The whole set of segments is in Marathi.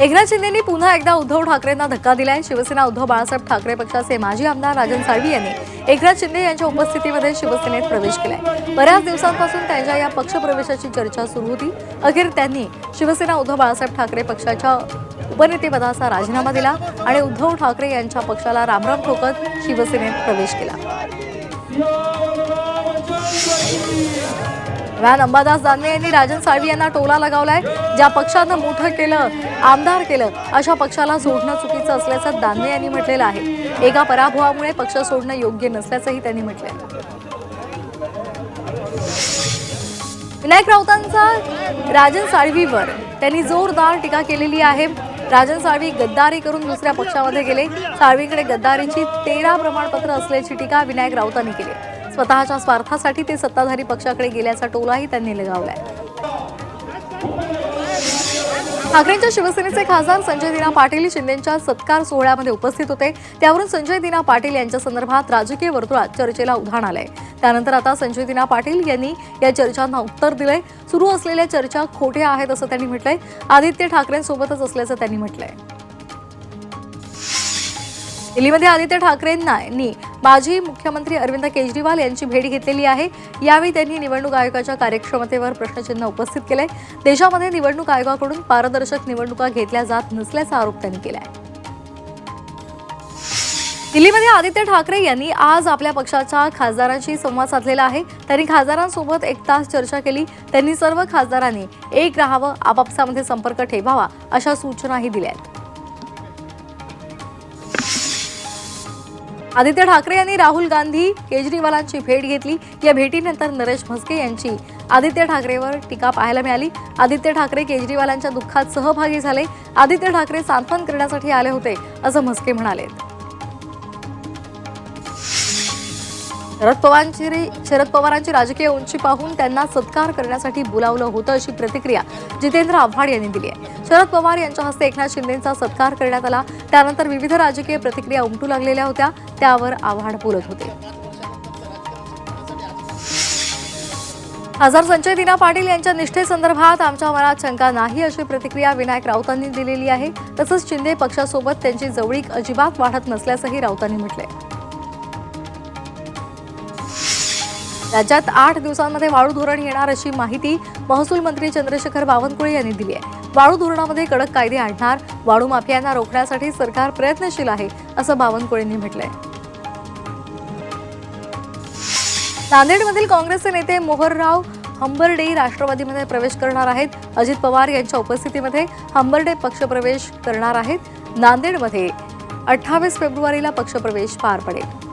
एकनाथ शिंदेनी पुन्हा एकदा उद्धव ठाकरेंना धक्का दिलाय. शिवसेना उद्धव बाळासाहेब ठाकरे पक्षाचे माजी आमदार राजन साळवी यांनी एकनाथ शिंदे यांच्या उपस्थितीमध्ये शिवसेनेत प्रवेश केलाय. बऱ्याच दिवसांपासून त्यांच्या या पक्षप्रवेशाची चर्चा सुरू होती. अखेर त्यांनी शिवसेना उद्धव बाळासाहेब ठाकरे पक्षाच्या उपनेतेपदाचा राजीनामा दिला आणि उद्धव ठाकरे यांच्या पक्षाला रामराम ठोकत शिवसेनेत प्रवेश केला. दरम्यान अंबादास दानवे यांनी राजन साळवी यांना टोला लगावलाय. ज्या पक्षानं मोठं केलं आमदार केलं अशा पक्षाला सोडणं चुकीचं असल्याचं दानवे यांनी म्हटलेलं आहे. एका पराभवामुळे पक्ष सोडणं योग्य नसल्याचंही त्यांनी म्हटलंय. विनायक राऊतांचा राजन साळवीवर त्यांनी जोरदार टीका केलेली आहे. राजन साळवी गद्दारी करून दुसऱ्या पक्षामध्ये गेले. साळवीकडे गद्दारीची तेरा प्रमाणपत्र असल्याची टीका विनायक राऊतांनी केली. स्वतःच्या स्वार्थासाठी ते सत्ताधारी पक्षाकडे गेल्याचा टोलाही त्यांनी लगावलाय. ठाकरेंच्या शिवसेनेचे खासदार संजय दिना पाटील शिंदेच्या सत्कार सोहळ्यामध्ये उपस्थित होते. त्यावरून संजय दिना पाटील यांच्या संदर्भात राजकीय वर्तुळात चर्चेला उधाण आलंय. त्यानंतर आता संजय दिना पाटील यांनी या चर्चांना उत्तर दिलंय. सुरू असलेल्या चर्चा खोट्या आहेत असं त्यांनी म्हटलंय. आदित्य ठाकरेंसोबतच असल्याचं त्यांनी म्हटलंय. दिल्लीमध्ये आदित्य ठाकरेंनी माजी मुख्यमंत्री अरविंद केजरीवाल यांची भेट घेतलेली आहे. यावेळी त्यांनी निवडणूक आयोगाच्या कार्यक्षमतेवर प्रश्नचिन्ह उपस्थित केलंय. देशामध्ये निवडणूक आयोगाकडून पारदर्शक निवडणुका घेतल्या जात नसल्याचा आरोप त्यांनी केला आहे दिल्लीमध्ये आदित्य ठाकरे यांनी आज आपल्या पक्षाच्या खासदारांशी संवाद साधलेला आहे. त्यांनी खासदारांसोबत एक तास चर्चा केली. त्यांनी सर्व खासदारांनी एक राहावं आपापसामध्ये संपर्क ठेवावा अशा सूचनाही दिल्या आहेत. आदित्य ठाकरे यांनी राहुल गांधी केजरीवालांची भेट घेतली. या भेटीनंतर नरेश म्हस्के यांची आदित्य ठाकरेवर टीका पाहायला मिळाली. आदित्य ठाकरे केजरीवालांच्या दुःखात सहभागी झाले. आदित्य ठाकरे सांत्वन करण्यासाठी आले होते असं म्हस्के म्हणाले. शरद पवारांची शरद पवारांची राजकीय उंची पाहून त्यांना सत्कार करण्यासाठी बोलावलं होतं अशी प्रतिक्रिया जितेंद्र आव्हाड यांनी दिली आहे. शरद पवार यांच्या हस्ते एकनाथ शिंदेचा सत्कार करण्यात आला. त्यानंतर विविध राजकीय प्रतिक्रिया उमटू लागलेल्या होत्या. त्यावर आव्हाड बोलत होते. खासदार संजय दिना पाटील यांच्या निष्ठेसंदर्भात आमच्या मनात शंका नाही अशी प्रतिक्रिया विनायक राऊतांनी दिलेली आहे. तसंच शिंदे पक्षासोबत त्यांची जवळीक अजिबात वाढत नसल्याचंही राऊतांनी म्हटलंय. राज्यात आठ दिवसांमध्ये वाळू धोरण येणार अशी माहिती महसूल मंत्री चंद्रशेखर बावनकुळे यांनी दिली आहे. वाळू धोरणामध्ये कडक कायदे आणणार वाळू माफियांना रोखण्यासाठी सरकार प्रयत्नशील आहे असं बावनकुळेंनी म्हटलंय. नांदेडमधील काँग्रेसचे नेते मोहरराव हंबर्डे राष्ट्रवादीमध्ये प्रवेश करणार आहेत. अजित पवार यांच्या उपस्थितीमध्ये हंबर्डे पक्षप्रवेश करणार आहेत. नांदेडमध्ये अठ्ठावीस फेब्रुवारीला पक्षप्रवेश पार पडेल.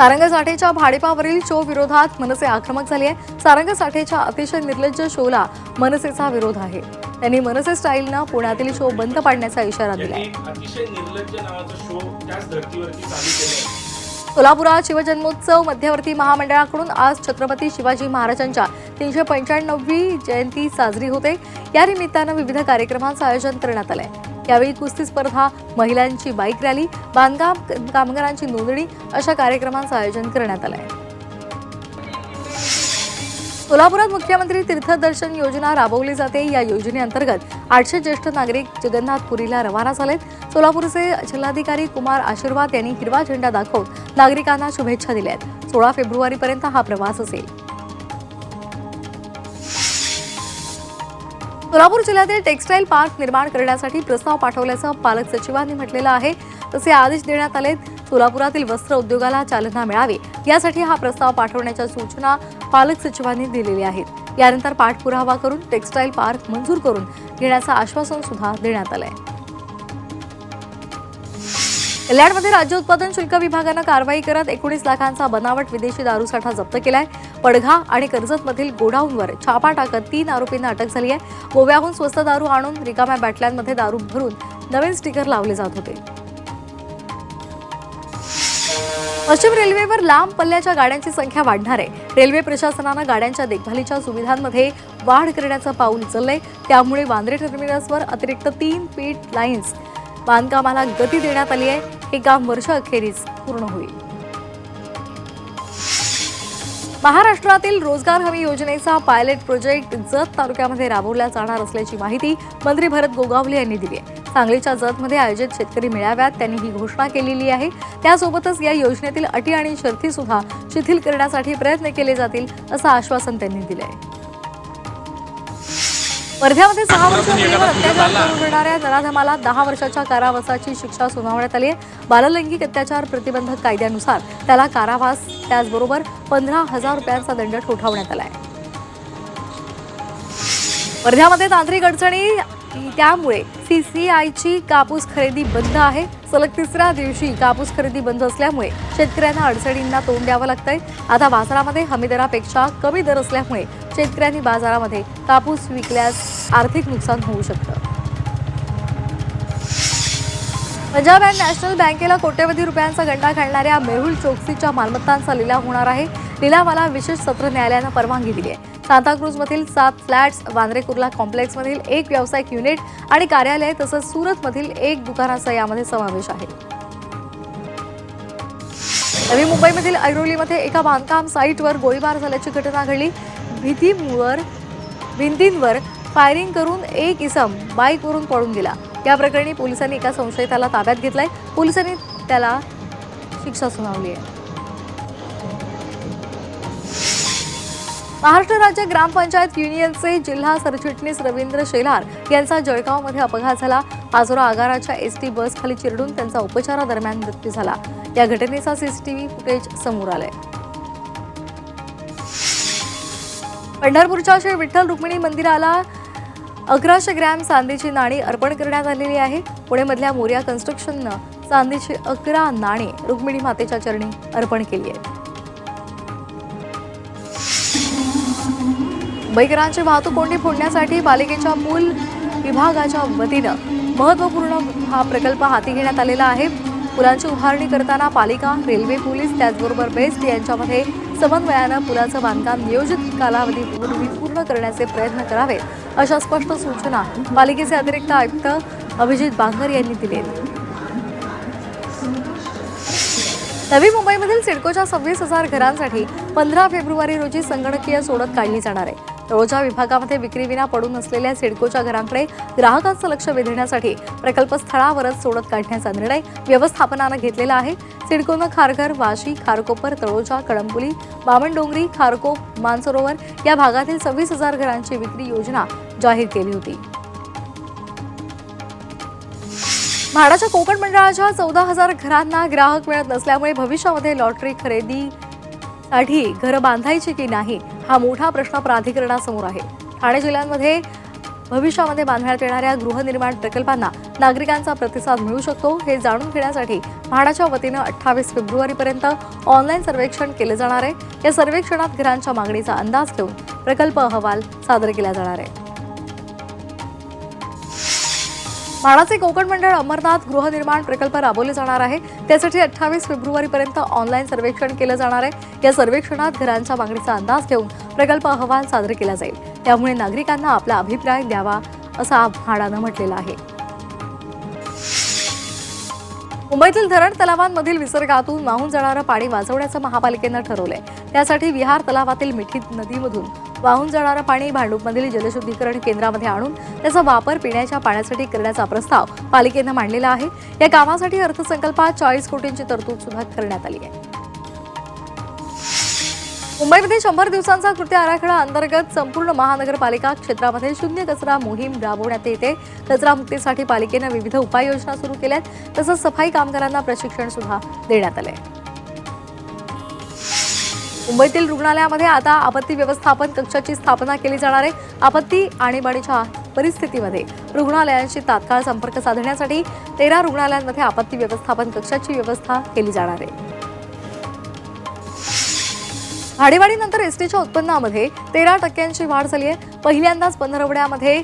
सारंग साठेच्या भाडेपावरील शो विरोधात मनसे आक्रमक झाली आहे. सारंग साठेच्या अतिशय निर्लज्ज शोला मनसेचा विरोध आहे. त्यांनी मनसे स्टाईलनं पुण्यातील शो बंद पाडण्याचा इशारा केलाय. सोलापुरात शिवजन्मोत्सव मध्यवर्ती महामंडळाकडून आज छत्रपती शिवाजी महाराजांच्या तीनशे पंच्याण्णववी जयंती साजरी होते. या निमित्तानं विविध कार्यक्रमांचं आयोजन करण्यात आलंय. यावेळी कुस्ती स्पर्धा महिलांची बाईक रॅली बांधकाम कामगारांची नोंदणी अशा कार्यक्रमांचं आयोजन करण्यात आलंय. सोलापुरात मुख्यमंत्री तीर्थदर्शन योजना राबवली जाते. या योजनेअंतर्गत आठशे ज्येष्ठ नागरिक जगन्नाथपुरीला रवाना झालेत. सोलापूरचे जिल्हाधिकारी कुमार आशीर्वाद यांनी हिरवा झेंडा दाखवून नागरिकांना शुभेच्छा दिल्या आहेत सोळा फेब्रुवारीपर्यंत हा प्रवास असेल. सोलापूर जिल्ह्यातील टेक्स्टाईल पार्क निर्माण करण्यासाठी प्रस्ताव पाठवल्याचं पालक सचिवांनी म्हटलेलं आहे. तसे आदेश देण्यात आले सोलापुरातील वस्त्र उद्योगाला चालना मिळावी. यासाठी हा प्रस्ताव पाठवण्याच्या सूचना पालक सचिवांनी दिलेल्या आहेत. यानंतर पाठपुरावा करून टेक्स्टाईल पार्क मंजूर करून घेण्याचं आश्वासन सुद्धा देण्यात आहे कल्याणमध्ये राज्य उत्पादन शुल्क विभागानं कारवाई करत एकोणीस लाखांचा बनावट विदेशी दारूसाठा जप्त केलाय. पडघा आणि कर्जतमधील गोडाऊनवर छापा टाकत तीन आरोपींना अटक झाली आहे. गोव्याहून स्वस्त दारू आणून रिकाम्या बॅटल्यांमध्ये दारू भरून नवीन स्टिकर लावले जात होते. पश्चिम रेल्वेवर लांब पल्ल्याच्या गाड्यांची संख्या वाढणार. आहे रेल्वे प्रशासनानं गाड्यांच्या देखभालीच्या सुविधांमध्ये वाढ करण्याचं पाऊल उचललंय. त्यामुळे वांद्रे टर्मिनसवर अतिरिक्त तीन पीट लाईन्स बांधकामाला गती देण्यात आली आहे. हे काम वर्ष अखेरीस पूर्ण होईल. महाराष्ट्रातील रोजगार हमी योजनेचा पायलट प्रोजेक्ट जत तालुक्यामध्ये राबवला जाणार असल्याची माहिती मंत्री भरत गोगावले यांनी दिली आहे. सांगलीच्या जतमध्ये आयोजित शेतकरी मेळाव्यात त्यांनी ही घोषणा केलेली आहे. त्यासोबतच या योजनेतील अटी आणि शर्ती सुद्धा शिथिल करण्यासाठी प्रयत्न केले जातील असं आश्वासन त्यांनी दिलं आहे वर्ध्यामध्ये सहा वर्ष मुलीवर अत्याचार करून येणाऱ्या नराधमाला दहा वर्षाच्या कारावासाची शिक्षा सुनावण्यात आली आहे. बाललैंगिक अत्याचार प्रतिबंधक कायद्यानुसार त्याला कारावास त्याचबरोबर पंधरा हजार रुपयांचा दंड ठोठावण्यात आला आहे. वर्ध्यामध्ये तांत्रिक अडचणी त्यामुळे सीसीआयची कापूस खरेदी बंद आहे. सलग तिसऱ्या दिवशी कापूस खरेदी बंद असल्यामुळे शेतकऱ्यांना अडचणींना तोंड द्यावं लागतंय. आता बाजारामध्ये हमीदरापेक्षा कमी दर असल्यामुळे शेतकऱ्यांनी बाजारामध्ये कापूस विकल्यास आर्थिक नुकसान होऊ शकतं. पंजाब अँड नॅशनल बँकेला कोट्यवधी रुपयांचा गंडा घालणाऱ्या मेहुल चोक्सीच्या मालमत्तांचा लिलाव होणार आहे. लिलावाला विशेष सत्र न्यायालयानं परवानगी दिली आहे. सांताक्रूजमधील सात फ्लॅट्स वांद्रे कुर्ला कॉम्प्लेक्समधील एक व्यावसायिक युनिट आणि कार्यालय तसंच सुरतमधील एक दुकानाचा यामध्ये समावेश आहे. नवी मुंबईमधील ऐरोलीमध्ये एका बांधकाम साईटवर गोळीबार झाल्याची घटना घडली. भीतीवर भिंतींवर फायरिंग करून एक इसम बाईकवरून पळून गेला. या प्रकरणी पोलिसांनी एका संशयिताला ताब्यात घेतलाय. पोलिसांनी त्याला शिक्षा सुनावली आहे. महाराष्ट्र राज्य ग्रामपंचायत युनियनचे जिल्हा सरचिटणीस रवींद्र शेलार यांचा जळगावमध्ये अपघात झाला. आजोरा आगाराच्या एस टी बसखाली चिरडून त्यांचा उपचारादरम्यान मृत्यू झाला. या घटनेचा सीसीटीव्ही फुटेज समोर आलाय. पंढरपूरच्या श्री विठ्ठल रुक्मिणी मंदिराला अकराशे ग्रॅम चांदीची नाणी अर्पण करण्यात आलेली आहे. पुणेमधल्या मोर्या कन्स्ट्रक्शननं चांदीची अकरा नाणी रुक्मिणी मातेच्या चरणी अर्पण केली आहेत. बैकरांची वाहतूक कोंडी फोडण्यासाठी पालिकेच्या मूल विभागाच्या वतीनं महत्त्वपूर्ण हा प्रकल्प हाती घेण्यात आलेला आहे. पुलांची उभारणी करताना पालिका रेल्वे पोलीस त्याचबरोबर बेस्ट यांच्यामध्ये समन्वयानं पुलाचं बांधकाम नियोजित कालावधीपूर्वी पूर्ण करण्याचे प्रयत्न करावेत अशा स्पष्ट सूचना पालिकेचे अतिरिक्त आयुक्त अभिजित बांगर यांनी दिलेत. आहेत नवी मुंबईमधील सिडकोच्या सव्वीस हजार घरांसाठी पंधरा फेब्रुवारी रोजी संगणकीय सोडत काढली जाणार आहे. तळोजा विभागामध्ये विक्रीविना पडून असलेल्या सिडकोच्या घरांकडे ग्राहकांचं लक्ष वेधण्यासाठी प्रकल्प स्थळावरच सोडत काढण्याचा निर्णय व्यवस्थापनानं घेतलेला आहे. सिडकोनं खारघर वाशी खारकोपर तळोजा कळंबुली बामणडोंगरी खारकोप मानसरोवर या भागातील सव्वीस हजार घरांची विक्री योजना जाहीर केली होती. म्हाडाच्या कोकण मंडळाच्या चौदा हजार घरांना ग्राहक मिळत नसल्यामुळे भविष्यामध्ये लॉटरी खरेदीसाठी घरं बांधायची की नाही हा मोठा प्रश्न प्राधिकरणासमोर आहे. ठाणे जिल्ह्यांमध्ये भविष्यामध्ये बांधण्यात येणाऱ्या गृहनिर्माण प्रकल्पांना नागरिकांचा प्रतिसाद मिळू शकतो हे जाणून घेण्यासाठी म्हाडाच्या वतीनं अठ्ठावीस फेब्रुवारीपर्यंत ऑनलाईन सर्वेक्षण केले जाणार आहे. या सर्वेक्षणात घरांच्या मागणीचा अंदाज घेऊन प्रकल्प अहवाल सादर केला जाणार आहे. म्हाडाचे कोकण मंडळ अमरनाथ गृहनिर्माण प्रकल्प राबवले जाणार आहे. त्यासाठी अठ्ठावीस फेब्रुवारीपर्यंत ऑनलाईन सर्वेक्षण केलं जाणार आहे. या सर्वेक्षणात घरांच्या मागणीचा अंदाज घेऊन प्रकल्प अहवाल सादर केला जाईल. त्यामुळे नागरिकांना आपला अभिप्राय द्यावा असं म्हाडानं म्हटलेलं आहे. मुंबईतील धरण तलावांमधील विसर्गातून वाहून जाणारं पाणी वाचवण्याचं महापालिकेनं ठरवलंय. त्यासाठी विहार तलावातील मिठी नदीमधून वाहून जाणारं पाणी भांडूपमधील जलशुद्धीकरण केंद्रामध्ये आणून त्याचा वापर पिण्याच्या पाण्यासाठी करण्याचा प्रस्ताव पालिकेनं मांडलेला आहे. या कामासाठी अर्थसंकल्पात चाळीस कोटींची तरतूद सुद्धा करण्यात आली आहे. मुंबईमध्ये शंभर दिवसांचा कृती आराखडा अंतर्गत संपूर्ण महानगरपालिका क्षेत्रामध्ये शून्य कचरा मोहीम राबवण्यात येते. कचरा मुक्तीसाठी पालिकेनं विविध उपाययोजना सुरू केल्यात. तसंच सफाई कामगारांना प्रशिक्षण सुद्धा देण्यात आहे मुंबईतील रुग्णालयामध्ये आता आपत्ती व्यवस्थापन कक्षाची स्थापना केली जाणार आहे. आपत्ती आणीबाणीच्या परिस्थितीमध्ये रुग्णालयांशी तात्काळ संपर्क साधण्यासाठी तेरा रुग्णालयांमध्ये आपत्ती व्यवस्थापन कक्षाची व्यवस्था केली जाणार आहे. भाडेवाढीनंतर एसटीच्या उत्पन्नामध्ये तेरा टक्क्यांची वाढ झाली आहे. पहिल्यांदाच पंधरवड्यामध्ये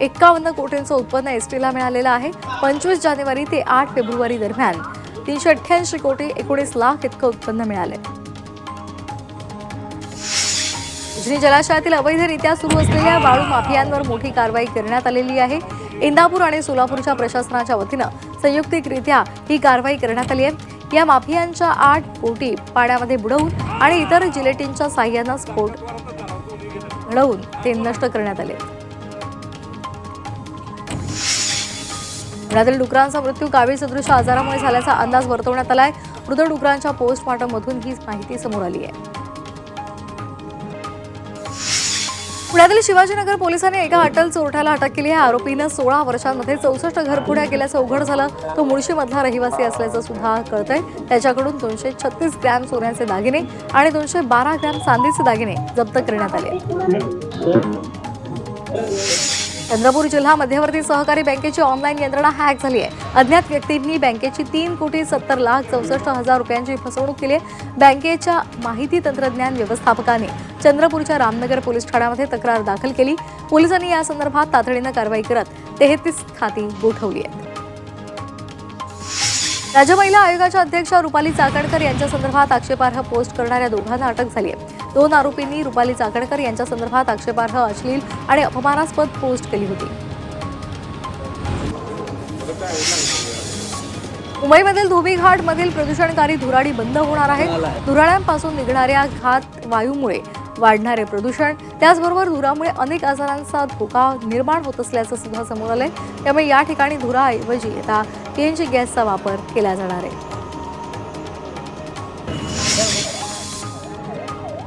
एक्कावन्न कोटींचं उत्पन्न एसटीला मिळालेलं आहे. पंचवीस जानेवारी ते आठ फेब्रुवारी दरम्यान तीनशे अठ्ठ्याऐंशी कोटी एकोणीस लाख इतकं उत्पन्न मिळालंय. उजनी जलाशयातील अवैधरित्या सुरू असलेल्या वाळू माफियांवर मोठी कारवाई करण्यात आलेली आहे. इंदापूर आणि सोलापूरच्या प्रशासनाच्या वतीनं संयुक्तिकरित्या ही कारवाई करण्यात आली आहे. या माफियांच्या आठ बोटी पाण्यामध्ये बुडवून आणि इतर जिलेटिनच्या साह्यानं स्फोट घडवून ते नष्ट करण्यात आले. पुण्यातील डुकरांचा मृत्यू गावी सदृश आजारामुळे झाल्याचा अंदाज वर्तवण्यात आलाय. मृत डुकरांच्या पोस्टमॉर्टम मधून ही माहिती समोर आली आहे. पुण्यातील शिवाजीनगर पोलिसांनी एका अटल चोरट्याला अटक केली. आहे आरोपीनं सोळा वर्षांमध्ये चौसष्ट घरफोड्या केल्याचं उघड झालं. तो मुळशीमधला रहिवासी असल्याचं सुद्धा कळतंय. त्याच्याकडून दोनशे छत्तीस ग्रॅम सोन्याचे दागिने आणि दोनशे बारा ग्रॅम चांदीचे दागिने जप्त करण्यात आले. चंद्रपूर जिल्हा मध्यवर्ती सहकारी बँकेची ऑनलाईन यंत्रणा हॅक झाली आहे. अज्ञात व्यक्तींनी बँकेची तीन कोटी सत्तर लाख चौसष्ट हजार रुपयांची फसवणूक केली बँकेच्या माहिती तंत्रज्ञान व्यवस्थापकाने चंद्रपूरच्या रामनगर पोलीस ठाण्यामध्ये तक्रार दाखल केली. पोलिसांनी या संदर्भात तातडीनं कारवाई करत तेहतीस खाती गोठवली आहेत. राज्य महिला आयोगाच्या अध्यक्षा रुपाली चाकणकर यांच्या संदर्भात आक्षेपार्ह पोस्ट करणाऱ्या दोघांना अटक झाली आहे. दोन आरोपींनी रुपाली चाकणकर यांच्या संदर्भात आक्षेपार्ह अश्लील आणि अपमानास्पद पोस्ट केली होती. मुंबईमधील धोबी घाट मधील प्रदूषणकारी धुराडी बंद होणार आहे. धुराड्यांपासून निघणाऱ्या घात वायूमुळे वाढणारे प्रदूषण त्याचबरोबर धुरामुळे अनेक आजारांचा धोका निर्माण होत असल्याचं सुद्धा समोर आलंय. त्यामुळे या ठिकाणी धुराऐवजी आता पीएनजी गॅसचा वापर केला जाणार आहे.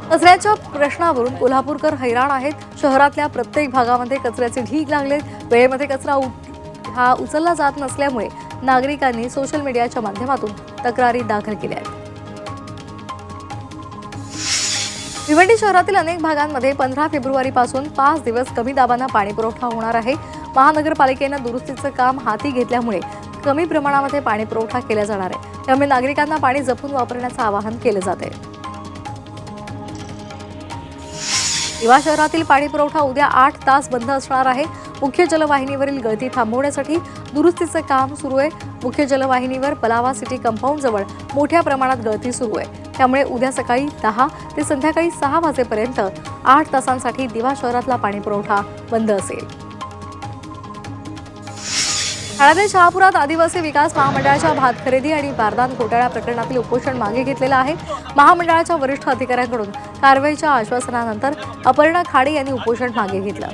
कचऱ्याच्या प्रश्नावरून कोल्हापूरकर हैराण आहेत. शहरातल्या प्रत्येक भागामध्ये कचऱ्याचे ढीग लागलेत. वेळेमध्ये कचरा हा उचलला जात नसल्यामुळे नागरिकांनी सोशल मीडियाच्या माध्यमातून तक्रारी दाखल केल्या आहेत. भिवंडी शहरातील अनेक भागांमध्ये पंधरा फेब्रुवारीपासून पाच दिवस कमी दाबानं पाणीपुरवठा होणार आहे. महानगरपालिकेनं दुरुस्तीचं काम हाती घेतल्यामुळे कमी प्रमाणामध्ये पाणीपुरवठा केला जाणार आहे. त्यामुळे नागरिकांना पाणी जपून वापरण्याचं आवाहन केलं जात आहे. दिवा शहरातील पाणी पुरवठा उद्या आठ तास बंद असणार आहे. मुख्य जलवाहिनीवरील गळती थांबवण्यासाठी दुरुस्तीचं काम सुरू आहे. मुख्य जलवाहिनीवर पलावा सिटी कंपाऊंड जवळ मोठ्या प्रमाणात गळती सुरू आहे. त्यामुळे उद्या सकाळी दहा ते संध्याकाळी सहा वाजेपर्यंत आठ तासांसाठी दिवा शहरातला पाणी पुरवठा बंद असेल. ठाण्यातील शहापुरात आदिवासी विकास महामंडळाच्या भात खरेदी आणि बारदान घोटाळा प्रकरणातील उपोषण मागे घेतलेलं आहे. महामंडळाच्या वरिष्ठ अधिकाऱ्यांकडून कारवाईच्या आश्वासनानंतर अपर्णा खाडे यांनी उपोषण मागे घेतलं.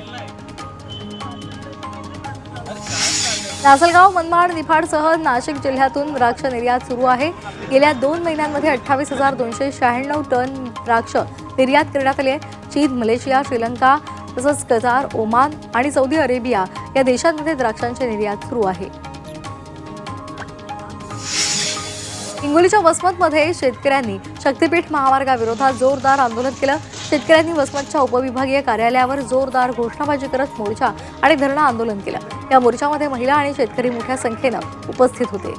लासलगाव मनमाड निफाडसह नाशिक जिल्ह्यातून द्राक्ष निर्यात सुरू आहे. गेल्या दोन महिन्यांमध्ये अठ्ठावीस हजार दोनशे शहाण्णव टन द्राक्ष निर्यात करण्यात आली आहे. चीन मलेशिया श्रीलंका तसंच कतार ओमान आणि सौदी अरेबिया या देशांमध्ये द्राक्षांचे निर्यात सुरू आहे. हिंगोलीच्या वसमतमध्ये शेतकऱ्यांनी शक्तीपीठ महामार्गाविरोधात जोरदार आंदोलन केलं. शेतकऱ्यांनी वसमतच्या उपविभागीय कार्यालयावर जोरदार घोषणाबाजी करत मोर्चा आणि धरणं आंदोलन केलं. या मोर्चामध्ये महिला आणि शेतकरी मोठ्या संख्येनं उपस्थित होते.